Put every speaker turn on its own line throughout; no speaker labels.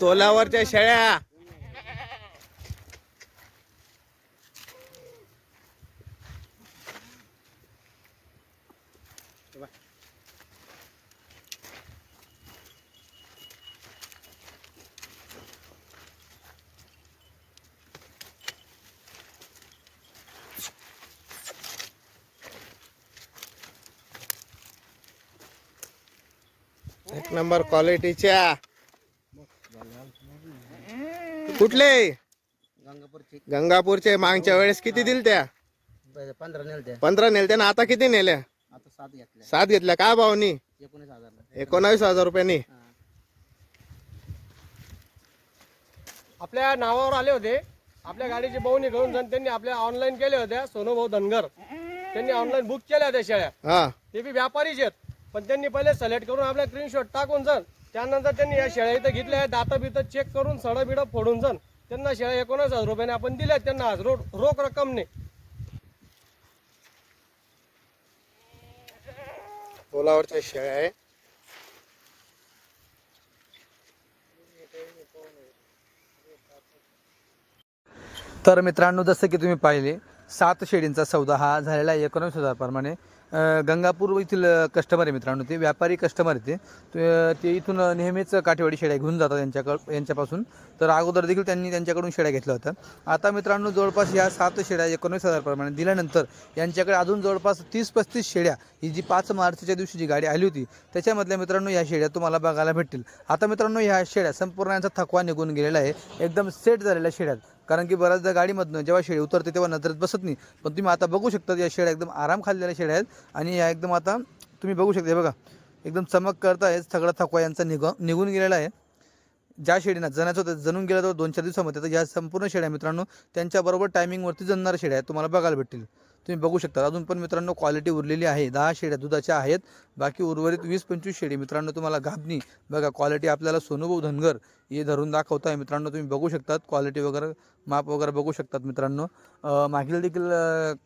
तोलावरच्या शेळ्या. एक नंबर क्वालिटीच्या. कुठले?
गंगापूरची.
गंगापूरचे मागच्या वेळेस किती दिल त्या?
पंधरा नेल त्या.
पंधरा नेलत्या ना आता किती नेल्या?
आता सात घेतल्या.
सात घेतल्या काय भावनी
एकोणीस हजार
एकोणावीस हजार रुपयांनी.
आपल्या नावावर आले होते. आपल्या गाडीची बहुनी घेऊन जाऊन त्यांनी आपल्या ऑनलाईन केले होत्या. सोनूभाऊ धनगर. त्यांनी ऑनलाईन बुक केल्या होत्या शेळ्या.
हा.
ते बी व्यापारीच आहेत. पण त्यांनी पहिले सिलेक्ट करून आपल्या स्क्रीनशॉट टाकून जाण त्यानंतर त्यांनी या शेळ्या इथं घेतल्या दात बित चेक करून सडं बिडं फोडून जाण त्यांना शेळ्या एकोणीस हजार रुपयाने आपण दिल्या त्यांना आज रोख रोख रक्कमने.
तोलावरच्या शेळ्या आहे.
तर मित्रांनो जसं की तुम्ही पाहिले सात शेडींचा सौदा हा झालेला आहे. एकोणवीस हजारप्रमाणे. गंगापूर येथील कस्टमर आहे मित्रांनो ते व्यापारी कस्टमर आहे ते. ते- इथून नेहमीच काठेवाडी शेड्या घेऊन जातात यांच्याकड यांच्यापासून. तर अगोदर देखील त्यांनी त्यांच्याकडून शेड्या घेतल्या होत्या. आता मित्रांनो जवळपास या सात शेड्या एकोणीस हजारप्रमाणे दिल्यानंतर यांच्याकडे अजून जवळपास तीस पस्तीस शेड्या ही जी पाच मार्चच्या दिवशी जी गाडी आली होती त्याच्यामधल्या मित्रांनो या शेळ्या तुम्हाला बघायला भेटतील. आता मित्रांनो ह्या शेळ्या संपूर्ण यांचा थकवा निघून गेलेला आहे. एकदम सेट झालेल्या शेड्यात कारण की बऱ्याचदा गाडीमधनं जेव्हा शेळी उतरते तेव्हा नजरेत बसत नाही. पण तुम्ही आता बघू शकता या शेळ्या एकदम आराम खाल्लेल्या शेळ्या आहेत आणि या एकदम आता तुम्ही बघू शकता. बघा एकदम चमक करताय. सगळा थकवा यांचा निघ निघून गेलेला आहे. ज्या शेळीना जणायचं होतं जणून गेलं तर दोन चार दिवसामध्ये तर या संपूर्ण शेळ्या मित्रांनो त्यांच्याबरोबर टायमिंगवरती जणणाऱ्या शेळ्या आहेत. तुम्हाला बघायला भेटतील. तुम्ही बघू शकता. अजून पण मित्रांनो क्वालिटी उरलेली आहे. दहा शेड्या दुधाच्या आहेत. बाकी उर्वरित वीस पंचवीस शेडी. मित्रांनो तुम्हाला गाभणी बघा क्वालिटी आपल्याला सोनूभाऊ धनगर हे धरून दाखवत आहे मित्रांनो तुम्ही बघू शकतात. क्वालिटी वगैरे माप वगैरे बघू शकतात मित्रांनो. मागील देखील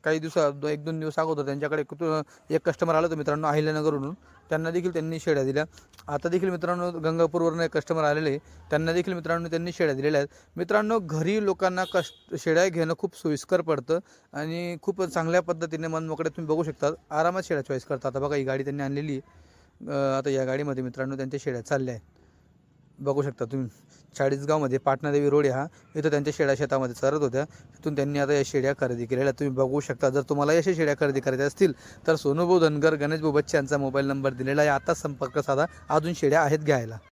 काही दिवसा एक दोन दिवस अगोदर त्यांच्याकडे एक कस्टमर आलं होता मित्रांनो अहिल्यानगरवरून. त्यांना देखील त्यांनी शेड्या दिल्या. आता देखील मित्रांनो गंगापूरवरून एक कस्टमर आलेले आहे. त्यांना देखील मित्रांनो त्यांनी शेड्या दिलेल्या आहेत. मित्रांनो घरी लोकांना कष्ट शेड्या घेणं खूप सोयीस्कर पडतं आणि खूप चांगल्या पद्धतीने मनमोकळे तुम्ही बघू शकता आरामात शेळ्या चॉईस करता आता बघा ही गाडी त्यांनी आणलेली आता या गाडीमध्ये मित्रांनो त्यांच्या शेड्या चालल्या आहेत. बघू शकता तुम्ही. चाळीसगावमध्ये पाटणादेवी रोड हा. इथं त्यांच्या शेड्या शेतामध्ये चरत होत्या. तिथून त्यांनी आता या शेड्या खरेदी केलेल्या. तुम्ही बघू शकता जर तुम्हाला अशा शेड्या खरेदी करायच्या असतील तर सोनूभाऊ धनगर गणेश बच्चे यांचा मोबाईल नंबर दिलेला आहे. आता संपर्क साधा. अजून शेड्या आहेत घ्यायला.